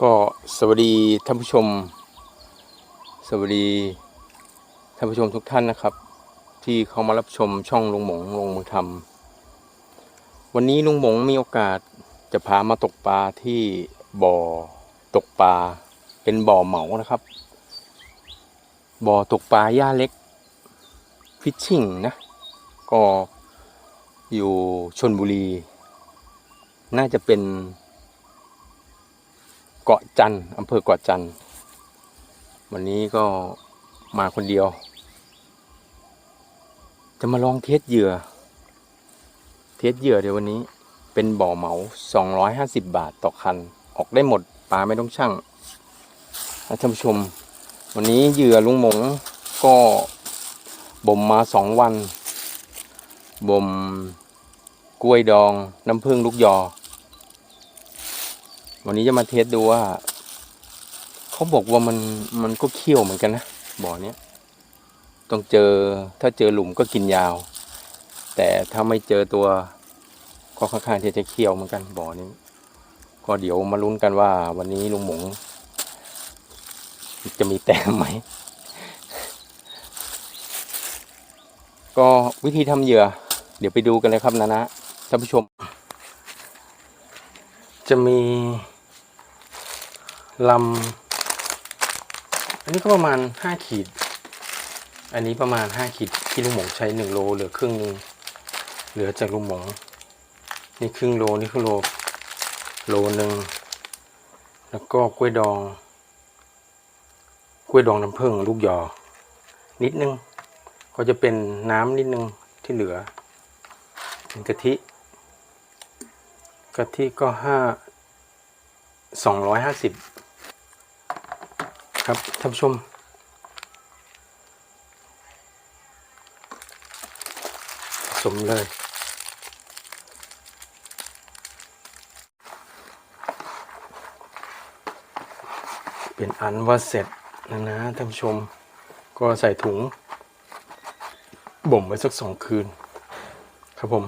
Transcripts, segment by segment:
ก็สวัสดีท่านผู้ชม สวัสดีท่านผู้ชมทุกท่านนะครับ ที่เข้ามารับชมช่องลุงหมงลงมือทำวันนี้ลุงหมงมีโอกาสจะพามาตกปลาที่บ่อตกปลาเป็นบ่อเหมานะครับ บ่อตกปลาย่าเล็กฟิชชิ่งนะก็อยู่ชนบุรี น่าจะเป็น เกาะจันทร์อำเภอเกาะจันทร์วันนี้ก็มาคนเดียว จะมาลองเทสเหยื่อ เทสเหยื่อเดี๋ยววันนี้เป็นบ่อเหมา 250 บาทต่อคัน ออกได้หมดปลาไม่ต้องช่างท่านผู้ชม วันนี้เหยื่อลุงหมงก็บ่มมาสองวันบ่มกล้วยดองน้ำผึ้งลูกยอ วันนี้จะมาเทสดูว่าเขาบอกว่ามันมันก็เคี่ยวเหมือนกันนะบ่อเนี้ยต้องเจอถ้าเจอหลุมก็กินยาว แต่ถ้าไม่เจอตัวก็ค่อนข้างที่จะเคี่ยวเหมือนกันบ่อนี้ ก็เดี๋ยวมาลุ้นกันว่า วันนี้ลุงหมงจะมีแต้มไหม ก็วิธีทำเหยื่อ เดี๋ยวไปดูกันเลยครับนะนะท่านผู้ชม จะมี ลำอันนี้ก็ประมาณห้าขีด อันนี้ประมาณห้าขีดที่ลุงหมงใช้หนึ่งโลเหลือครึ่งหนึงเหลือจากลุงหมง นี่ครึ่งโลนี่ครึ่งโลโลหนึ่งแล้วก็กล้วยดองกล้วยดองน้ำผึ้งลูกยอ นิดนึง ก็จะเป็นน้ำนิดนึงที่เหลือเป็นกะทิกะทิก็ห้าสองร้อยห้าสิบ ครับท่านผู้ชมผสมเลย เป็นอันว่าเสร็จแล้วนะท่านผู้ชม ก็ใส่ถุง บ่มไว้สักสองคืน ครับผม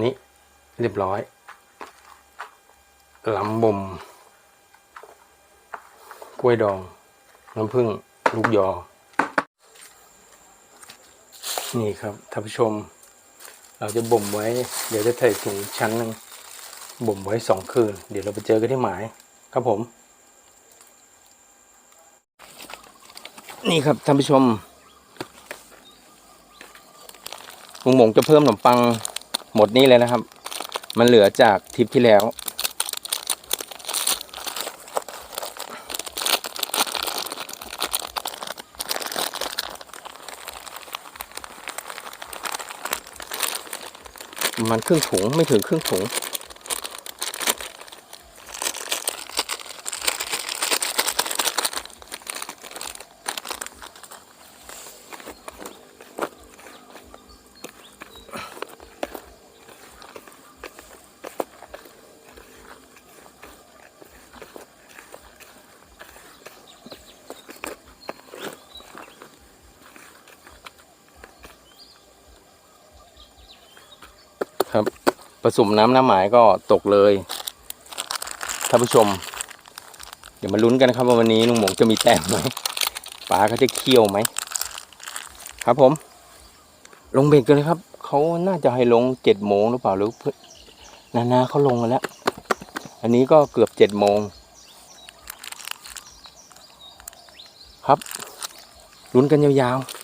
นี่ เรียบร้อยลำบ่ม กล้วยดอง น้ำผึ้งลูกยอ นี่ครับท่านผู้ชม เราจะบ่มไว้ เดี๋ยวจะใส่ถุงชั้นหนึ่งบ่มไว้สองคืน เดี๋ยวเราไปเจอกันที่หมายครับผม นี่ครับท่านผู้ชมลุงหมงจะเพิ่มขนมปังหมดนี้เลยนะครับ มันเหลือจากทริปที่แล้ว มันครึ่งถุงไม่ถึงครึ่งถุง สมน้ำน้ำหมายก็ตกเลยท่านผู้ชม เดี๋ยวมาลุ้นกันนะครับว่าวันนี้ลุงหมงจะมีแต้มไหมปลาเขาจะเคี่ยวไหมครับผม ลงเบรกกันเลยครับเขาน่าจะให้ลงเจ็ดโมงหรือเปล่าหรือเพื่อนนานาเขาลงกันแล้ว อันนี้ก็เกือบเจ็ดโมงครับลุ้นกันยาวๆ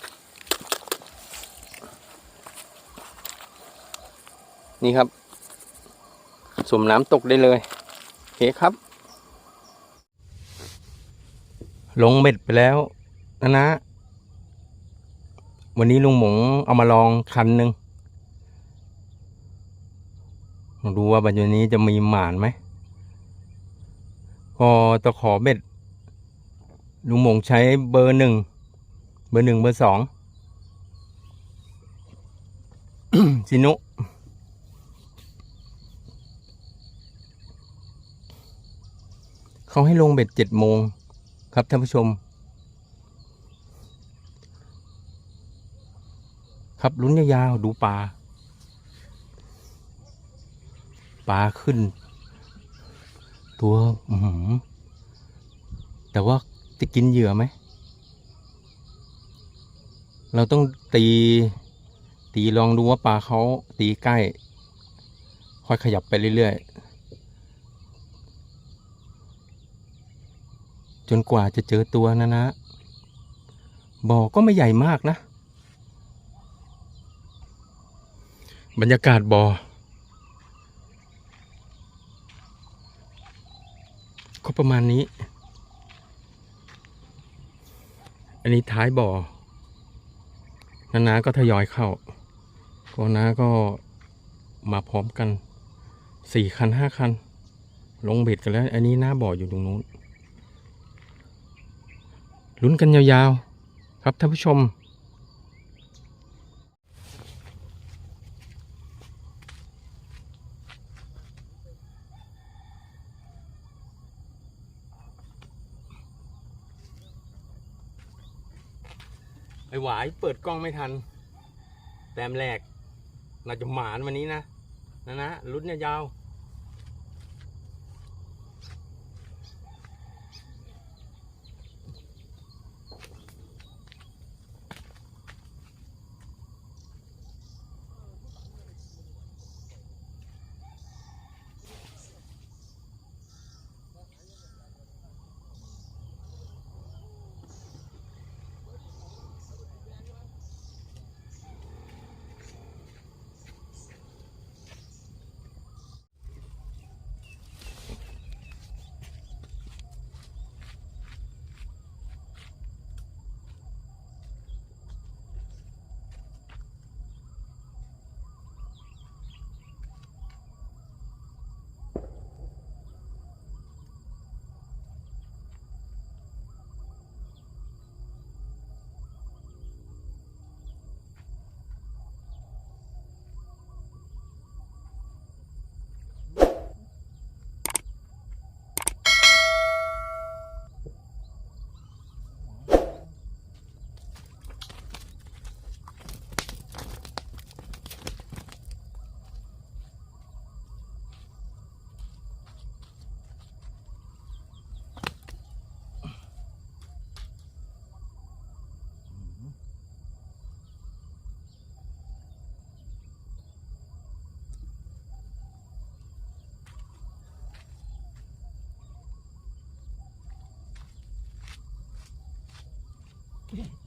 นี่ครับ สมน้ำตกได้เลยโอเคครับ ลงเบ็ดไปแล้วนะนะ วันนี้ลุงหมงเอามาลองคันหนึ่งดูว่าบัจจุบันนี้จะมีหมานไหมก็ตะขอเบ็ด ลุงหมงใช้เบอร์หนึ่ง เบอร์หนึ่งเบอร์สองชินุ เขาให้ลงเบ็ดเจ็ดโมงครับท่านผู้ชม ครับลุ้นยาวๆดูปลาปลาขึ้น ตัวอือหือแต่ว่าจะกินเหยื่อไหม เราต้องตี ตีลองดูว่าปลาเขาตีใกล้ ค่อยขยับไปเรื่อยๆ จนกว่าจะเจอตัวนะนะบ่อก็ไม่ใหญ่มากนะ บรรยากาศบ่อก็ประมาณนี้ อันนี้ท้ายบ่อนานาก็ทยอยเข้าก็นาก็มาพร้อมกันสี่คันห้าคัน ลงเบ็ดกันแล้ว อันนี้หน้าบ่ออยู่ตรงนู้น ลุ้นกันยาวๆ ครับท่านผู้ชม ไอ้หวายเปิดกล้องไม่ทัน แต้มแรก น่าจะหมานวันนี้นะ นะนะลุ้นยาวๆ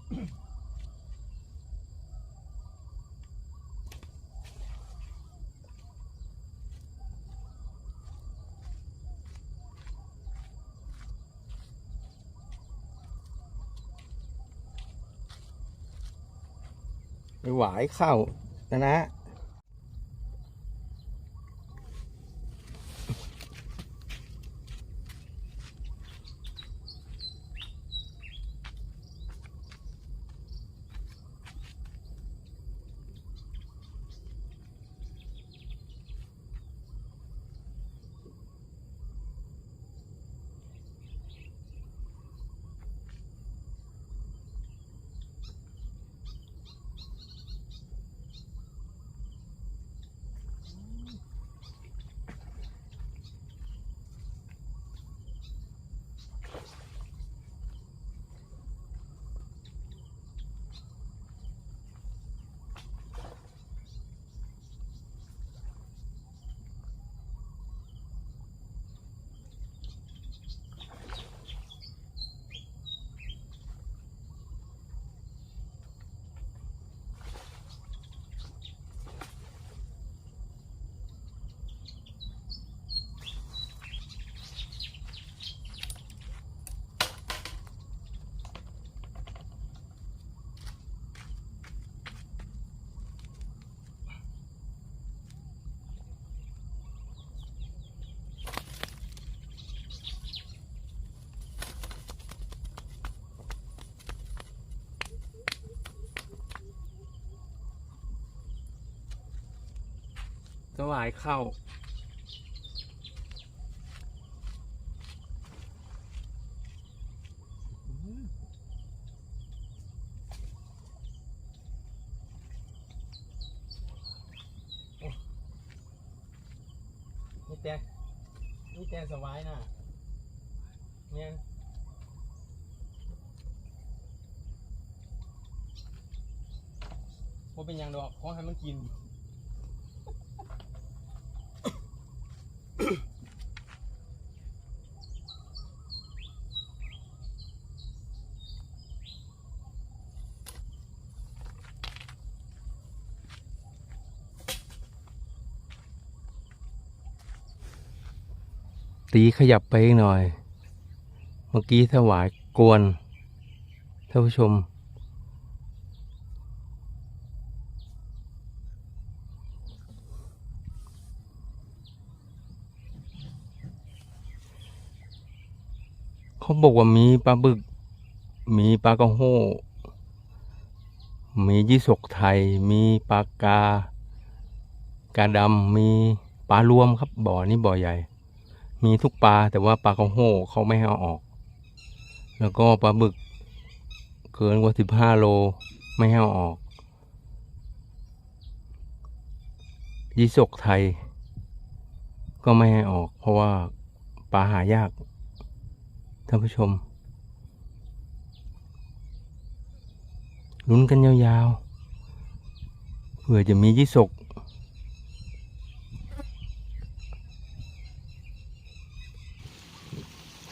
ไอ้หวายเข้านะนะ วายเข้าไม่แตกนี่แกสบายน่ะเนี่ยว่าเป็นยังดอกขอให้มันกิน ตีขยับไปอีกหน่อย เมื่อกี้ถวายกวนท่านผู้ชม บอกว่ามีปลาบึก มีปลากระโห้มียี่สกไทย มีปลากากาดำมีปลารวมครับบ่อนี้บ่อใหญ่ มีทุกปลาแต่ว่าปลากระโห้เขาไม่ให้เอาออก แล้วก็ปลาบึก เกินกว่าสิบห้าโลไม่ให้เอาออก ยี่สกไทย ก็ไม่ให้ออก เพราะว่าปลาหายาก ท่านผู้ชมลุ้นกันยาวๆเผื่อจะมียี่สก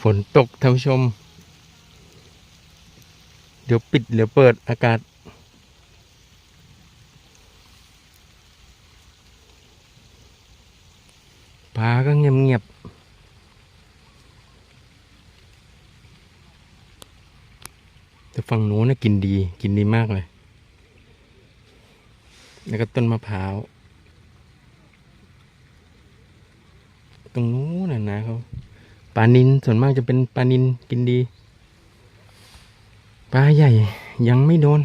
ฝนตกท่านผู้ชม เดี๋ยวปิดเดี๋ยวเปิดอากาศ ปลาก็เงียบเงียบๆแต่ฝั่งโน้นนะกินดี กินดีมากเลย แล้วก็ต้นมะพร้าว ตรงนู้นน่ะนะเขาปลานินส่วนมากจะเป็นปลานินกินดี ปลาใหญ่ยังไม่โดน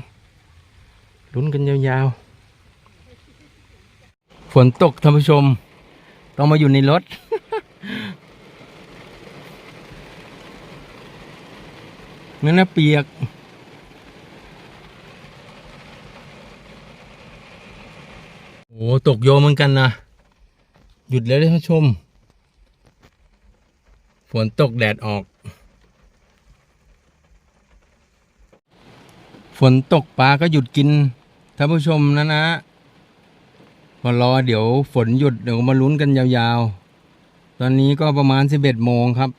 ลุ้นกันยาวๆ ฝนตกท่านผู้ชม ต้องมาอยู่ในรถนั่นนะเปียก โอ้ตกโยเหมือนกันนะ หยุดเลยท่านผู้ชม ฝนตกแดดออก ฝนตกปลาก็หยุดกินท่านผู้ชมนะนะมารอเดี๋ยวฝนหยุดเดี๋ยวมาลุ้นกันยาวๆ ตอนนี้ก็ประมาณสิบเอ็ดโมงครับ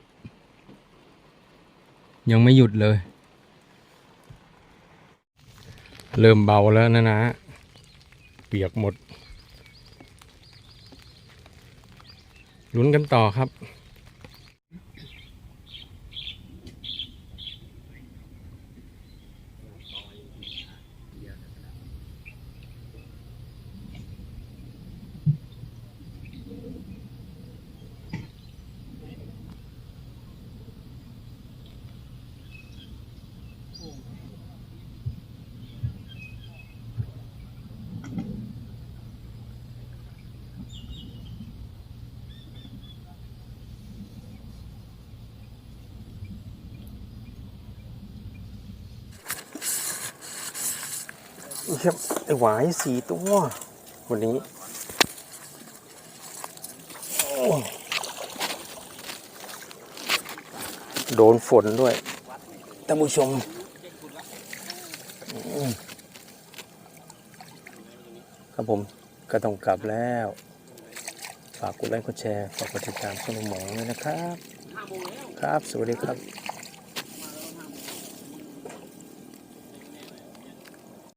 ยังไม่หยุดเลย เริ่มเบาแล้วนะนะ เปียกหมด ลุ้นกันต่อครับ ครับไอหวายสี่ตัววันนี้โดนฝนด้วยท่านผู้ชมครับผมก็ต้องกลับแล้ว ฝากกดไลค์กดแชร์ ฝากกดติดตามช่องหมองด้วยนะครับ ครับ สวัสดีครับ